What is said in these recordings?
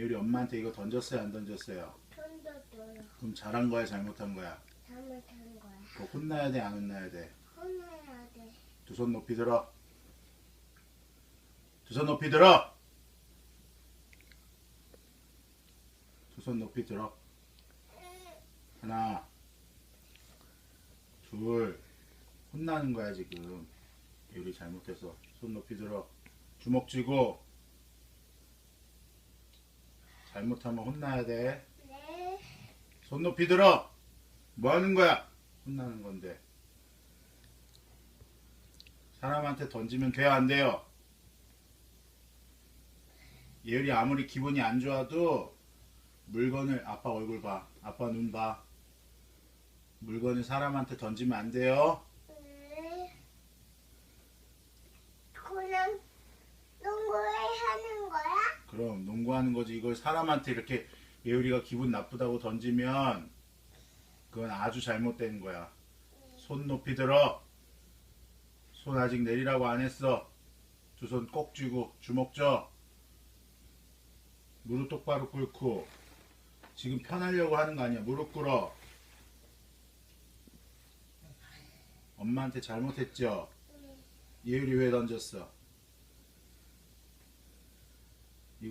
예율이 엄마한테 이거 던졌어요 안 던졌어요? 던져줘요. 그럼 잘한 거야 잘못한 거야? 잘못한 거야. 그거 혼나야 돼 안 혼나야 돼? 혼나야 돼. 두 손 높이 들어 두 손 높이 들어 두 손 높이 들어 하나 둘 혼나는 거야 지금 예율이 잘못해서 손 높이 들어 주먹 쥐고 잘못하면 혼나야 돼. 네. 손 높이 들어. 뭐 하는 거야? 혼나는 건데. 사람한테 던지면 돼요 안 돼요? 예율이 아무리 기분이 안 좋아도 물건을 아빠 얼굴 봐. 아빠 눈 봐. 물건을 사람한테 던지면 안 돼요 네. 그냥 농구를 하는 거야? 그럼 농구하는 거지. 이걸 사람한테 이렇게 예율이가 기분 나쁘다고 던지면 그건 아주 잘못된 거야. 손 높이 들어. 손 아직 내리라고 안 했어. 두 손 꼭 쥐고 주먹 줘 무릎 똑바로 꿇고. 지금 편하려고 하는 거 아니야. 무릎 꿇어. 엄마한테 잘못했죠? 예율이 왜 던졌어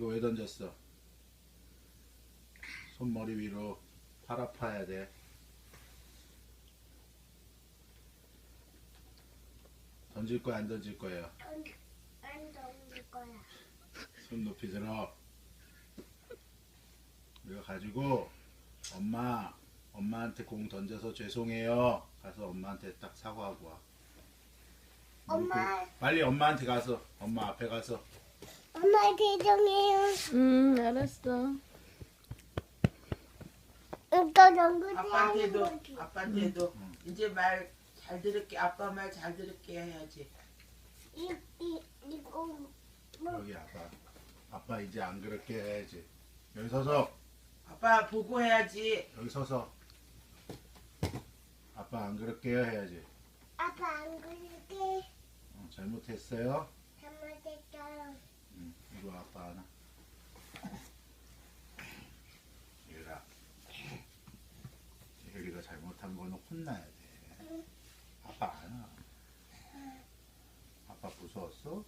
이거 왜 던졌어 손머리 위로 팔 아파야 돼 던질 거야 안 던질 거예요 안, 안 던질 거야. 손 높이 들어. 이거 가지고 엄마 엄마한테 공 던져서 죄송해요. 가서 엄마한테 딱 사과하고 와. 엄마. 그- 빨리 엄마한테 가서 엄마 앞에 가서 엄마 죄송해요. 응, 알았어. 이거 농구지 아빠한테도 거지. 아빠한테도 응. 이제 말 잘 들을게 아빠 말 잘 들을게 해야지 이, 이, 이거 뭐 여기 아빠 아빠 이제 안 그렇게 해야지. 여기 서서 아빠 보고 해야지 여기 서서 아빠 안 그렇게 해야지. 아빠 안 그렇게 어. 잘못했어요. 응, 이거 아빠 하나. 얘라. 예리가 잘못한 거는 혼나야 돼. 아빠 안 와. 아빠 무서웠어?